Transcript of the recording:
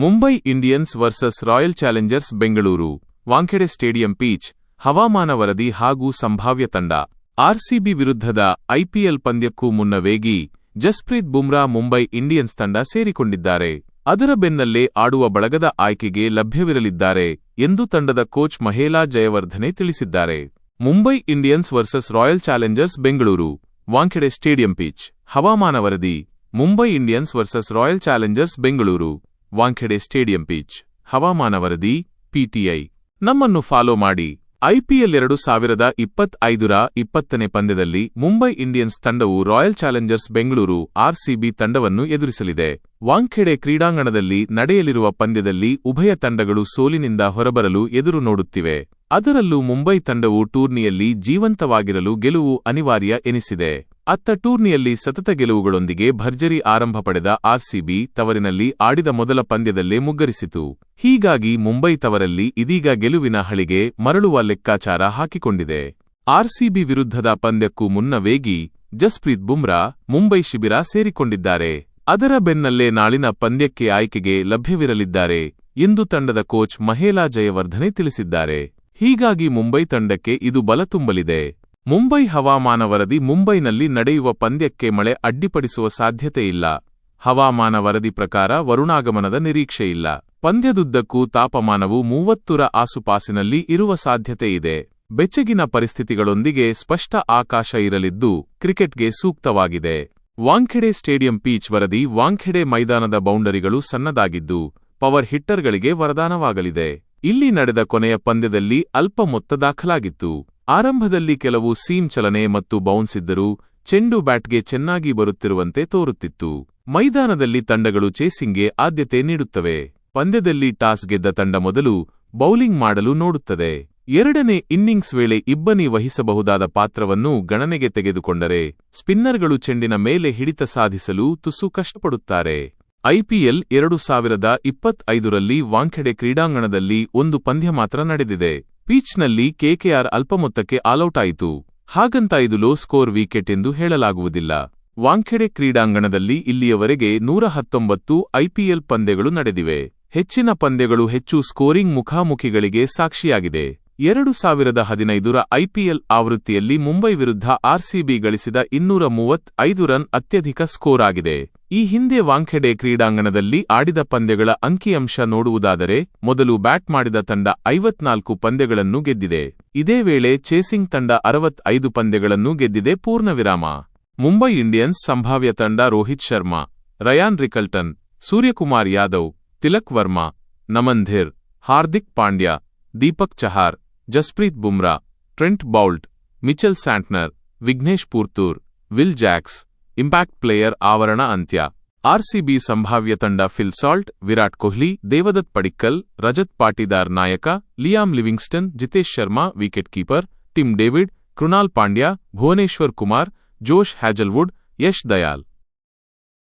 Mumbai Indians versus Royal Challengers Bengaluru Wankhede stadium pitch, ಹವಾಮಾನ ವರದಿ ಹಾಗೂ ಸಂಭಾವ್ಯ ತಂಡ. ಆರ್ಸಿಬಿ ವಿರುದ್ಧದ ಐಪಿಎಲ್ ಪಂದ್ಯಕ್ಕೂ ಮುನ್ನ ವೇಗಿ ಜಸ್ಪ್ರೀತ್ ಬುಮ್ರಾ ಮುಂಬೈ ಇಂಡಿಯನ್ಸ್ ತಂಡ ಸೇರಿಕೊಂಡಿದ್ದಾರೆ. ಅದರ ಬೆನ್ನಲ್ಲೇ ಆಡುವ ಬಳಗದ ಆಯ್ಕೆಗೆ ಲಭ್ಯವಿರಲಿದ್ದಾರೆ ಎಂದು ತಂಡದ ಕೋಚ್ ಮಹೇಲಾ ಜಯವರ್ಧನೆ ತಿಳಿಸಿದ್ದಾರೆ. Mumbai Indians versus Royal Challengers Bengaluru Wankhede stadium pitch, ಹವಾಮಾನ ವರದಿ, Mumbai Indians versus Royal Challengers Bengaluru. Wankhede stadium pitch ಹವಾಮಾನ ವರದಿ, ಪಿಟಿಐ. ನಮ್ಮನ್ನು ಫಾಲೋ ಮಾಡಿ. ಐಪಿಎಲ್ ಎರಡು ಸಾವಿರದ ಇಪ್ಪತ್ತೈದರ ಇಪ್ಪತ್ತನೇ ಪಂದ್ಯದಲ್ಲಿ ಮುಂಬೈ ಇಂಡಿಯನ್ಸ್ ತಂಡವು ರಾಯಲ್ ಚಾಲೆಂಜರ್ಸ್ ಬೆಂಗಳೂರು ಆರ್ಸಿಬಿ ತಂಡವನ್ನು ಎದುರಿಸಲಿದೆ. ವಾಂಖೆಡೆ ಕ್ರೀಡಾಂಗಣದಲ್ಲಿ ನಡೆಯಲಿರುವ ಪಂದ್ಯದಲ್ಲಿ ಉಭಯ ತಂಡಗಳು ಸೋಲಿನಿಂದ ಹೊರಬರಲು ಎದುರು ನೋಡುತ್ತಿವೆ. ಅದರಲ್ಲೂ ಮುಂಬೈ ತಂಡವು ಟೂರ್ನಿಯಲ್ಲಿ ಜೀವಂತವಾಗಿರಲು ಗೆಲುವು ಅನಿವಾರ್ಯ ಎನಿಸಿದೆ. ಅತ್ತ ಟೂರ್ನಿಯಲ್ಲಿ ಸತತ ಗೆಲುವುಗಳೊಂದಿಗೆ ಭರ್ಜರಿ ಆರಂಭ ಪಡೆದ ಆರ್ಸಿಬಿ ತವರಿನಲ್ಲಿ ಆಡಿದ ಮೊದಲ ಪಂದ್ಯದಲ್ಲೇ ಮುಗ್ಗರಿಸಿತು. ಹೀಗಾಗಿ ಮುಂಬೈ ತವರಲ್ಲಿ ಇದೀಗ ಗೆಲುವಿನ ಹಳಿಗೆ ಮರಳುವ ಲೆಕ್ಕಾಚಾರ ಹಾಕಿಕೊಂಡಿದೆ. ಆರ್ಸಿಬಿ ವಿರುದ್ಧದ ಪಂದ್ಯಕ್ಕೂ ಮುನ್ನ ವೇಗಿ ಜಸ್ಪ್ರೀತ್ ಬುಮ್ರಾ, ಮುಂಬೈ ಶಿಬಿರ ಸೇರಿಕೊಂಡಿದ್ದಾರೆ. ಅದರ ಬೆನ್ನಲ್ಲೇ ನಾಳಿನ ಪಂದ್ಯಕ್ಕೆ ಆಯ್ಕೆಗೆ ಲಭ್ಯವಿರಲಿದ್ದಾರೆ ಎಂದು ತಂಡದ ಕೋಚ್ ಮಹೇಲಾ ಜಯವರ್ಧನೆ ತಿಳಿಸಿದ್ದಾರೆ. ಹೀಗಾಗಿ ಮುಂಬೈ ತಂಡಕ್ಕೆ ಇದು ಬಲ ತುಂಬಲಿದೆ. ಮುಂಬೈ ಹವಾಮಾನ ವರದಿ ಮುಂಬೈನಲ್ಲಿ ನಡೆಯುವ ಪಂದ್ಯಕ್ಕೆ ಮಳೆ ಅಡ್ಡಿಪಡಿಸುವ ಸಾಧ್ಯತೆಯಿಲ್ಲ ಹವಾಮಾನ ವರದಿ ಪ್ರಕಾರ ವರುಣಾಗಮನದ ನಿರೀಕ್ಷೆಯಿಲ್ಲ ಪಂದ್ಯದುದ್ದಕ್ಕೂ ತಾಪಮಾನವು ಮೂವತ್ತುರ ಆಸುಪಾಸಿನಲ್ಲಿ ಇರುವ ಸಾಧ್ಯತೆಯಿದೆ ಬೆಚ್ಚಗಿನ ಪರಿಸ್ಥಿತಿಗಳೊಂದಿಗೆ ಸ್ಪಷ್ಟ ಆಕಾಶ ಇರಲಿದ್ದು ಕ್ರಿಕೆಟ್ಗೆ ಸೂಕ್ತವಾಗಿದೆ. ವಾಂಖೆಡೆ ಸ್ಟೇಡಿಯಂ ಪೀಚ್ ವರದಿ ವಾಂಖೆಡೆ ಮೈದಾನದ ಬೌಂಡರಿಗಳು ಸಣ್ಣದಾಗಿದ್ದು ಪವರ್ ಹಿಟ್ಟರ್ಗಳಿಗೆ ವರದಾನವಾಗಲಿದೆ. ಇಲ್ಲಿ ನಡೆದ ಕೊನೆಯ ಪಂದ್ಯದಲ್ಲಿ ಅಲ್ಪ ಮೊತ್ತ ದಾಖಲಾಗಿತ್ತು. ಆರಂಭದಲ್ಲಿ ಕೆಲವು ಸೀಮ್ ಚಲನೆ ಮತ್ತು ಬೌನ್ಸ್ ಇದ್ದರೂ, ಚೆಂಡು ಬ್ಯಾಟ್ಗೆ ಚೆನ್ನಾಗಿ ಬರುತ್ತಿರುವಂತೆ ತೋರುತ್ತಿತ್ತು. ಮೈದಾನದಲ್ಲಿ ತಂಡಗಳು ಚೇಸಿಂಗ್ಗೆ ಆದ್ಯತೆ ನೀಡುತ್ತವೆ. ಪಂದ್ಯದಲ್ಲಿ ಟಾಸ್ ಗೆದ್ದ ತಂಡ ಮೊದಲು ಬೌಲಿಂಗ್ ಮಾಡಲು ನೋಡುತ್ತದೆ. ಎರಡನೇ ಇನ್ನಿಂಗ್ಸ್ ವೇಳೆ ಇಬ್ಬನಿ ವಹಿಸಬಹುದಾದ ಪಾತ್ರವನ್ನು ಗಣನೆಗೆ ತೆಗೆದುಕೊಂಡರೆ, ಸ್ಪಿನ್ನರ್ಗಳು ಚೆಂಡಿನ ಮೇಲೆ ಹಿಡಿತ ಸಾಧಿಸಲು ತುಸು ಕಷ್ಟಪಡುತ್ತಾರೆ. ಐಪಿಎಲ್ ಎರಡು ಸಾವಿರದ ಇಪ್ಪತ್ತೈದರಲ್ಲಿ ವಾಂಖೆಡೆ ಕ್ರೀಡಾಂಗಣದಲ್ಲಿ ಒಂದು ಪಂದ್ಯ ಮಾತ್ರ ನಡೆದಿದೆ. ಪಿಚ್ನಲ್ಲಿ ಕೆಕೆಆರ್ ಅಲ್ಪಮೊತ್ತಕ್ಕೆ ಆಲೌಟ್ ಆಯಿತು ಹಾಗಂತ ಇದು ಲೋ ಸ್ಕೋರ್ ವಿಕೆಟ್ ಎಂದು ಹೇಳಲಾಗುವುದಿಲ್ಲ. ವಾಂಖೆಡೆ ಕ್ರೀಡಾಂಗಣದಲ್ಲಿ ಇಲ್ಲಿಯವರೆಗೆ ನೂರ ಹತ್ತೊಂಬತ್ತು ಐಪಿಎಲ್ ಪಂದ್ಯಗಳು ನಡೆದಿವೆ. ಹೆಚ್ಚಿನ ಪಂದ್ಯಗಳು ಹೆಚ್ಚು ಸ್ಕೋರಿಂಗ್ ಮುಖಾಮುಖಿಗಳಿಗೆ ಸಾಕ್ಷಿಯಾಗಿದೆ. ಎರಡು ಸಾವಿರದ ಹದಿನೈದರ ಐಪಿಎಲ್ ಆವೃತ್ತಿಯಲ್ಲಿ ಮುಂಬೈ ವಿರುದ್ಧ ಆರ್ಸಿಬಿ ಗಳಿಸಿದ ಇನ್ನೂರ ಮೂವತ್ತೈದು ರನ್ ಅತ್ಯಧಿಕ ಸ್ಕೋರ್ ಆಗಿದೆ. ಈ ಹಿಂದೆ ವಾಂಖೆಡೆ ಕ್ರೀಡಾಂಗಣದಲ್ಲಿ ಆಡಿದ ಪಂದ್ಯಗಳ ಅಂಕಿಅಂಶ ನೋಡುವುದಾದರೆ, ಮೊದಲು ಬ್ಯಾಟ್ ಮಾಡಿದ ತಂಡ ಐವತ್ನಾಲ್ಕು ಪಂದ್ಯಗಳನ್ನು ಗೆದ್ದಿದೆ. ಇದೇ ವೇಳೆ ಚೇಸಿಂಗ್ ತಂಡ ಅರವತ್ತೈದು ಪಂದ್ಯಗಳನ್ನು ಗೆದ್ದಿದೆ ಪೂರ್ಣವಿರಾಮ. ಮುಂಬೈ ಇಂಡಿಯನ್ಸ್ ಸಂಭಾವ್ಯ ತಂಡ Rohit Sharma, Ryan Rickelton, Suryakumar Yadav, Tilak Varma, Naman Dhir, Hardik Pandya, Deepak Chahar, Jasprit Bumrah, Trent Boult, Mitchell Santner, Vignesh Puthur, Will Jacks impact player ಆವರಣ ಅಂತ್ಯ ಆರ್ಸಿಬಿ ಸಂಭಾವ್ಯ ತಂಡ ಫಿಲ್ ಸಾಲ್ಟ್ ವಿರಾಟ್ ಕೊಹ್ಲಿ ದೇವದತ್ ಪಡಿಕ್ಕಲ್ ರಜತ್ ಪಾಟಿದಾರ್ ನಾಯಕ Liam Livingstone Jitesh Sharma wicket keeper Tim David Krunal Pandya Bhuvneshwar Kumar Josh Hazlewood Yash Dayal